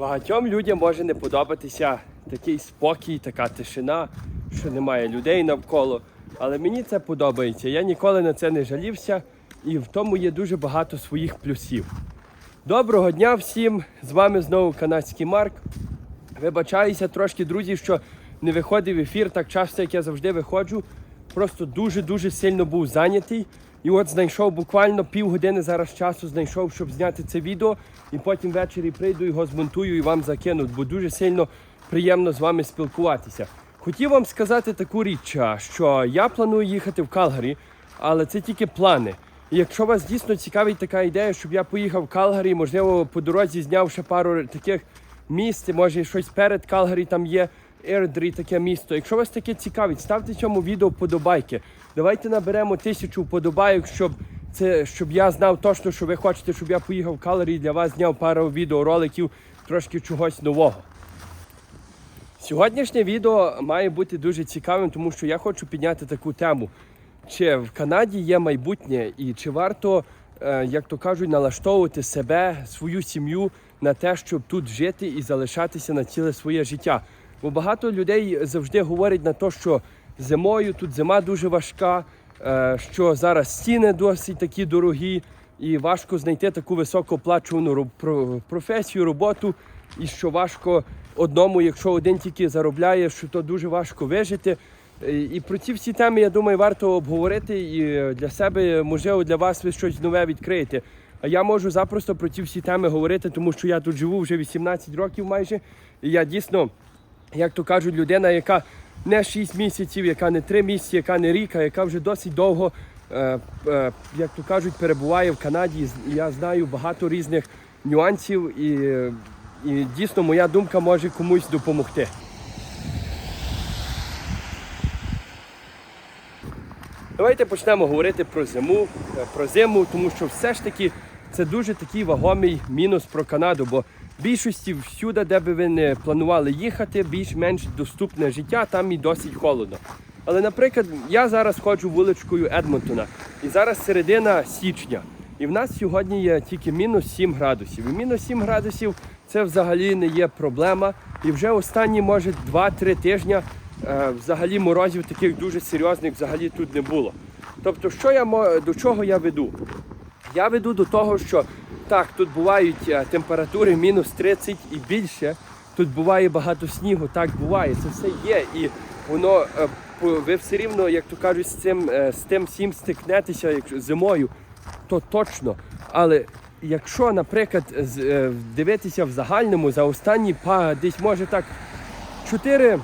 Багатьом людям може не подобатися такий спокій, така тишина, що немає людей навколо. Але мені це подобається. Я ніколи на це не жалівся, і в тому є дуже багато своїх плюсів. Доброго дня всім! З вами знову канадський Марк. Вибачаюся трошки, друзі, що не виходив ефір так часто, як я завжди виходжу. Просто дуже-дуже сильно був зайнятий. І от знайшов буквально півгодини зараз часу, знайшов, щоб зняти це відео. І потім ввечері прийду, його змонтую і вам закину, бо дуже сильно приємно з вами спілкуватися. Хотів вам сказати таку річ, що я планую їхати в Калгарі, але це тільки плани. І якщо вас дійсно цікавить така ідея, щоб я поїхав в Калгарі, можливо, по дорозі зняв ще пару таких місць, може щось перед Калгарі там є. Ердрі таке місто. Якщо вас таке цікавить, ставте цьому відео вподобайки. Давайте наберемо тисячу вподобайок, щоб це щоб я знав точно, що ви хочете, щоб я поїхав в Калгарі і для вас зняв пару відеороликів, трошки чогось нового. Сьогоднішнє відео має бути дуже цікавим, тому що я хочу підняти таку тему. Чи в Канаді є майбутнє і чи варто, е, як то кажуть, налаштовувати себе, свою сім'ю на те, щоб тут жити і залишатися на ціле своє життя? Бо багато людей завжди говорять на те, що зимою тут зима дуже важка, е, що зараз ціни досить такі дорогі, і важко знайти таку високооплачувану професію, роботу, і що важко одному, якщо один тільки заробляє, що то дуже важко вижити. Е, І про ці всі теми, я думаю, варто обговорити і для себе, можливо, для вас ви щось нове відкриєте. А я можу запросто про ці всі теми говорити, тому що я тут живу вже 18 років майже. І я дійсно, як то кажуть, людина, яка не 6 місяців, яка не 3 місяці, яка не рік, а яка вже досить довго, е, е, як то кажуть, перебуває в Канаді. Я знаю багато різних нюансів, і, і дійсно моя думка може комусь допомогти. Давайте почнемо говорити про зиму, е, про зиму, тому що все ж таки це дуже такий вагомий мінус про Канаду, бо більшості всюди, де би ви не планували їхати, більш-менш доступне життя, там і досить холодно. Але, наприклад, я зараз ходжу вуличкою Едмонтона, і зараз середина січня. І в нас сьогодні є тільки мінус 7 градусів. І мінус 7 градусів це взагалі не є проблема. І вже останні, може, 2-3 тижня е, взагалі морозів таких дуже серйозних взагалі тут не було. Тобто, що я до чого я веду? Я веду до того, що так, тут бувають е, температури мінус 30 і більше. Тут буває багато снігу, так буває, це все є. І воно е, ви все рівно, як то кажуть, з цим е, з тим всім стикнетеся як зимою, то точно. Але якщо, наприклад, дивитися в загальному за останні па десь може так 4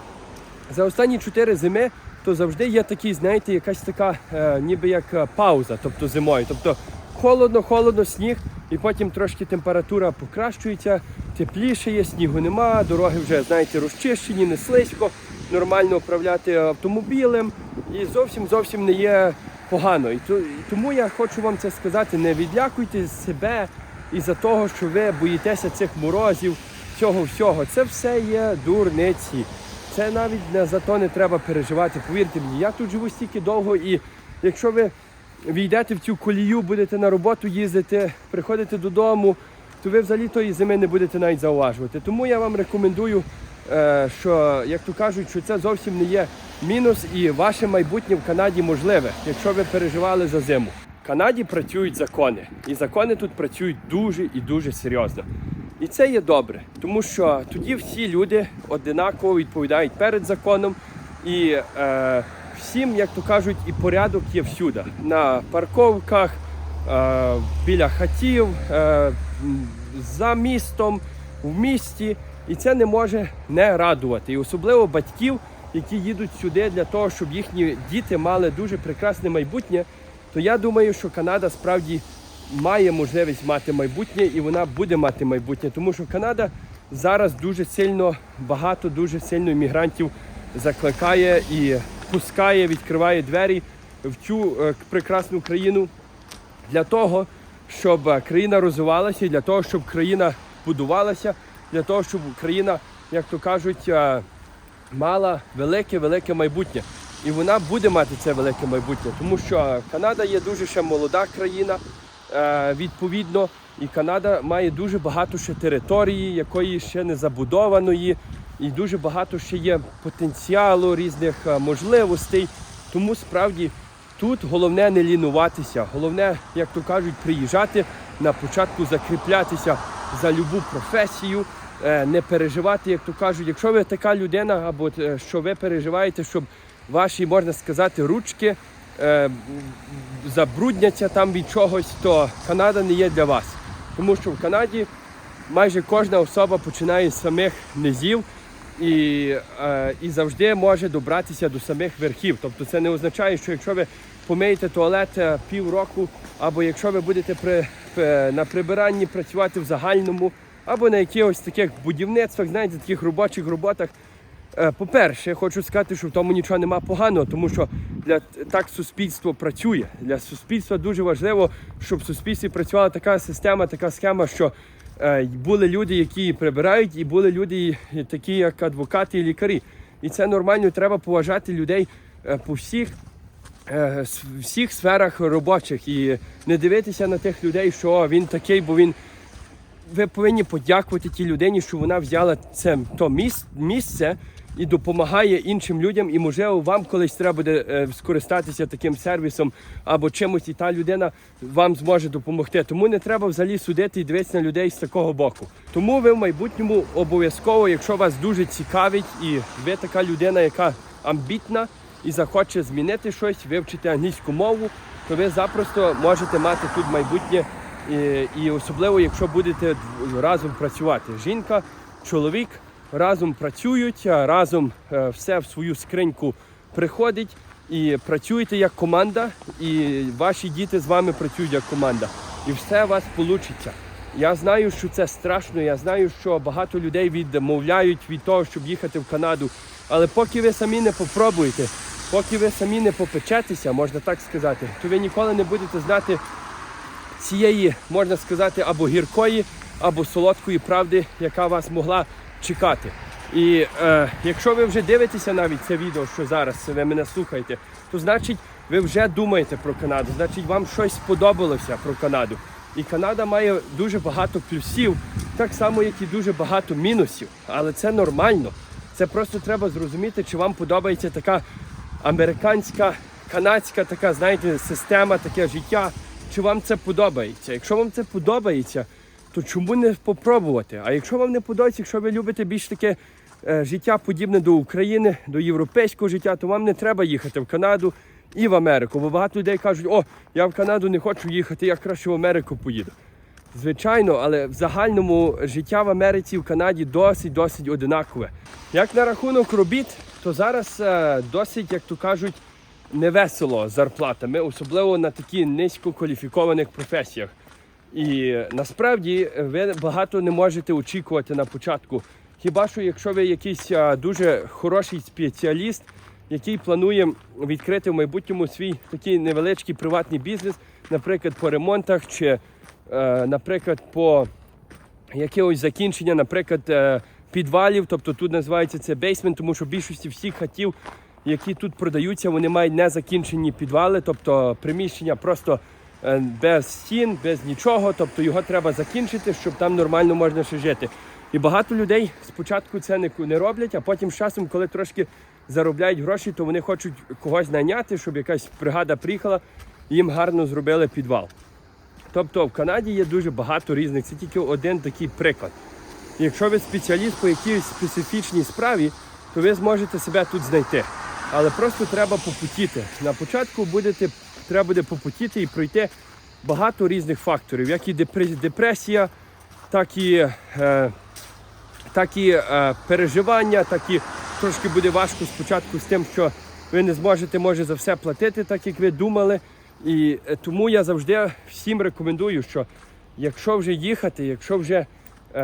за останні чотири зими, то завжди є такий, знаєте, якась така, ніби як пауза, тобто зимою. Тобто холодно, холодно, сніг, і потім трошки температура покращується, тепліше є, снігу нема, дороги вже, знаєте, розчищені, не слизько, нормально управляти автомобілем і зовсім зовсім не є погано. І, тому я хочу вам це сказати: не відлякуйте себе із-за того, що ви боїтеся цих морозів, цього всього. Це все є дурниці. Це навіть за то не треба переживати. Повірте мені, я тут живу стільки довго, і якщо ви війдете в цю колію, будете на роботу їздити, приходите додому, то ви взагалі тої зими не будете навіть зауважувати. Тому я вам рекомендую, е, що, як то кажуть, що це зовсім не є мінус, і ваше майбутнє в Канаді можливе, якщо ви переживали за зиму. В Канаді працюють закони, і закони тут працюють дуже і дуже серйозно. І це є добре, тому що тоді всі люди одинаково відповідають перед законом, і е, всім, як то кажуть, і порядок є всюди. На парковках, е, біля хатів, е, за містом, в місті. І це не може не радувати. І особливо батьків, які їдуть сюди для того, щоб їхні діти мали дуже прекрасне майбутнє, то я думаю, що Канада справді має можливість мати майбутнє і вона буде мати майбутнє, тому що Канада зараз дуже сильно багато, дуже сильно іммігрантів закликає і пускає, відкриває двері в цю е, прекрасну країну для того, щоб е, країна розвивалася, для того, щоб країна будувалася, для того, щоб країна, як то кажуть, е, мала велике-велике майбутнє. І вона буде мати це велике майбутнє, тому що Канада є дуже ще молода країна, відповідно. І Канада має дуже багато ще території, якої ще не забудованої, і дуже багато ще є потенціалу різних е, можливостей. Тому справді тут головне не лінуватися, головне, як то кажуть, приїжджати на початку закріплятися за любу професію, е, не переживати, як то кажуть, якщо ви така людина, або е, що ви переживаєте, щоб ваші, можна сказати, ручки забрудняться там від чогось, то Канада не є для вас. Тому що в Канаді майже кожна особа починає з самих низів і, е, і завжди може добратися до самих верхів. Тобто це не означає, що якщо ви помиєте туалет е, півроку, або якщо ви будете при, на прибиранні працювати в загальному, або на якихось таких будівництвах, знаєте, таких робочих роботах. Е, По-перше, я хочу сказати, що в тому нічого нема поганого, тому що для так суспільство працює. Для суспільства дуже важливо, щоб в суспільстві працювала така система, така схема, що були люди, які прибирають, і були люди такі, як адвокати і лікарі. І це нормально, треба поважати людей е, по всіх е, всіх сферах робочих і не дивитися на тих людей, що він такий, бо він ви повинні подякувати тій людині, що вона взяла це то місце і допомагає іншим людям. І можливо, вам колись треба буде е, скористатися таким сервісом або чимось, і та людина вам зможе допомогти. Тому не треба взагалі судити і дивитися на людей з такого боку. Тому ви в майбутньому обов'язково, якщо вас дуже цікавить, і ви така людина, яка амбітна і захоче змінити щось, вивчити англійську мову, то ви запросто можете мати тут майбутнє і, і особливо, якщо будете разом працювати. Жінка, чоловік разом працюють, разом е, все в свою скриньку приходить і працюєте як команда, і ваші діти з вами працюють як команда. І все у вас вийде. Я знаю, що це страшно. Я знаю, що багато людей відмовляють від того, щоб їхати в Канаду. Але поки ви самі не попробуєте, поки ви самі не попечетеся, можна так сказати, то ви ніколи не будете знати цієї, можна сказати, або гіркої, або солодкої правди, яка вас могла чекати. І е, якщо ви вже дивитеся навіть це відео, що зараз ви мене слухаєте, то значить ви вже думаєте про Канаду, значить вам щось сподобалося про Канаду. І Канада має дуже багато плюсів, так само, як і дуже багато мінусів. Але це нормально. Це просто треба зрозуміти, чи вам подобається така американська, канадська така, знаєте, система, таке життя. Чи вам це подобається? Якщо вам це подобається, то чому не попробувати? А якщо вам не подобається, якщо ви любите більш таке е, життя подібне до України, до європейського життя, то вам не треба їхати в Канаду і в Америку. Бо багато людей кажуть, о, я в Канаду не хочу їхати, я краще в Америку поїду. Звичайно, але в загальному життя в Америці і в Канаді досить досить одинакове. Як на рахунок робіт, то зараз е, досить, як то кажуть, невесело зарплатами, особливо на такі низькокваліфікованих професіях. І насправді е, ви багато не можете очікувати на початку. Хіба що якщо ви якийсь дуже хороший спеціаліст, який планує відкрити в майбутньому свій такий невеличкий приватний бізнес, наприклад, по ремонтах чи, е, наприклад, по якогось закінчення, наприклад, е, підвалів, тобто тут називається це бейсмент, тому що більшості всіх хатів, які тут продаються, вони мають незакінчені підвали, тобто приміщення просто без стін, без нічого, тобто його треба закінчити, щоб там нормально можна ще жити. І багато людей спочатку це не, не роблять, а потім з часом, коли трошки заробляють гроші, то вони хочуть когось найняти, щоб якась бригада приїхала їм гарно зробили підвал. Тобто в Канаді є дуже багато різних, це тільки один такий приклад. Якщо ви спеціаліст по якійсь специфічній справі, то ви зможете себе тут знайти. Але просто треба попутіти. На початку будете, треба буде попутіти і пройти багато різних факторів, як і депре- депресія, так і, е, так і е, переживання, так і трошки буде важко спочатку з тим, що ви не зможете може за все платити, так як ви думали. І е, тому я завжди всім рекомендую, що якщо вже їхати, якщо вже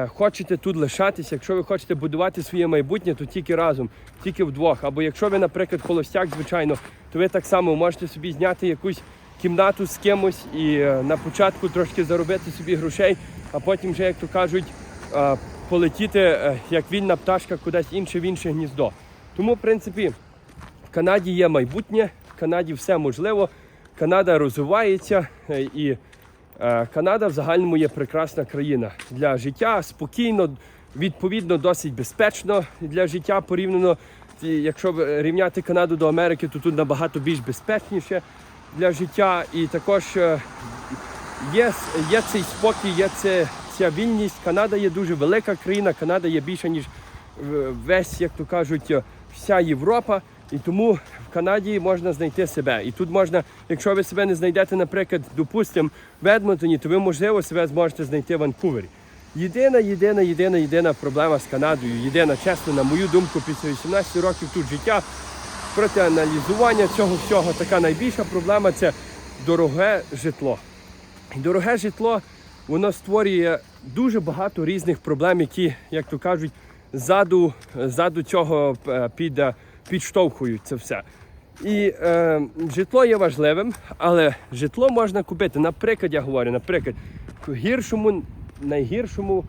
хочете тут лишатися, якщо ви хочете будувати своє майбутнє, то тільки разом, тільки вдвох. Або якщо ви, наприклад, холостяк, звичайно, то ви так само можете собі зняти якусь кімнату з кимось і е, на початку трошки заробити собі грошей, а потім вже, як то кажуть, е, полетіти е, як вільна пташка кудись інше в інше гніздо. Тому, в принципі, в Канаді є майбутнє, в Канаді все можливо. Канада розвивається е, і Е, Канада в загальному є прекрасна країна для життя, спокійно, відповідно, досить безпечно для життя порівняно. Якщо рівняти Канаду до Америки, то тут набагато більш безпечніше для життя. І також е, є, є цей спокій, є це, ця вільність. Канада є дуже велика країна, Канада є більша, ніж е, весь, як то кажуть, е, вся Європа. І тому в Канаді можна знайти себе. І тут можна, якщо ви себе не знайдете, наприклад, допустимо, в Едмонтоні, то ви, можливо, себе зможете знайти в Ванкувері. Єдина, єдина, єдина, єдина проблема з Канадою, єдина, чесно, на мою думку, після 18 років тут життя, протианалізування цього всього, така найбільша проблема це дороге житло. І Дороге житло воно створює дуже багато різних проблем, які, як то кажуть, ззаду, ззаду цього е, під, е, підштовхують це все. І е, житло є важливим, але житло можна купити. Наприклад, я говорю, наприклад, в гіршому, найгіршому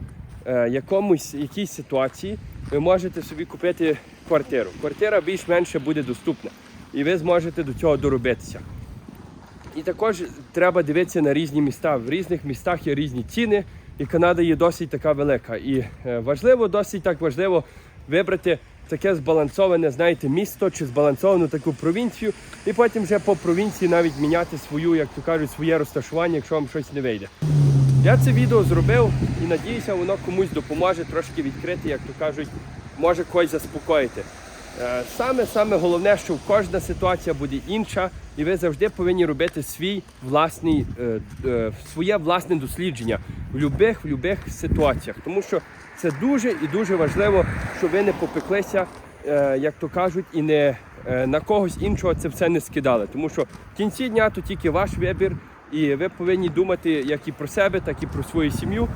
е, якомусь якійсь ситуації ви можете собі купити квартиру. Квартира більш-менше буде доступна, і ви зможете до цього доробитися. І також треба дивитися на різні міста. В різних містах є різні ціни, і Канада є досить така велика. І е, важливо, досить так важливо вибрати таке збалансоване, знаєте, місто чи збалансовану таку провінцію, і потім вже по провінції навіть міняти свою, як то кажуть, своє розташування, якщо вам щось не вийде. Я це відео зробив і надіюся, воно комусь допоможе трошки відкрити, як то кажуть, може когось заспокоїти. Е, Саме саме головне, що кожна ситуація буде інша, і ви завжди повинні робити свій власний, е, е, своє власне дослідження в любих, в любих ситуаціях. Тому що це дуже і дуже важливо, щоб ви не попеклися, е, як то кажуть, і не на когось іншого це все не скидали. Тому що в кінці дня то тільки ваш вибір, і ви повинні думати як і про себе, так і про свою сім'ю.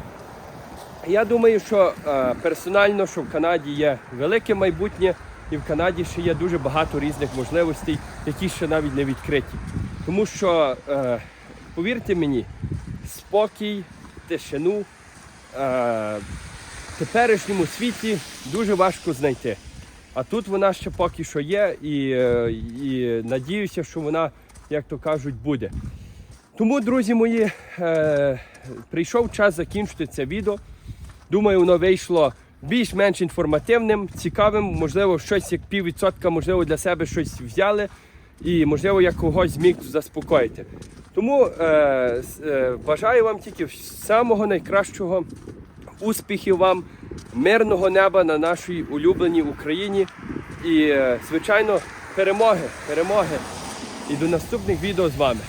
Я думаю, що персонально, що в Канаді є велике майбутнє, і в Канаді ще є дуже багато різних можливостей, які ще навіть не відкриті. Тому що, е, повірте мені, спокій, тишину е, в теперішньому світі дуже важко знайти. А тут вона ще поки що є, і, е, і надіюся, що вона, як то кажуть, буде. Тому, друзі мої, е, прийшов час закінчити це відео. Думаю, воно вийшло більш-менш інформативним, цікавим, можливо, щось як піввідсотка, можливо, для себе щось взяли і, можливо, я когось зміг заспокоїти. Тому е, е, бажаю вам тільки самого найкращого, успіхів вам, мирного неба на нашій улюбленій Україні і, е, звичайно, перемоги, перемоги. І до наступних відео з вами.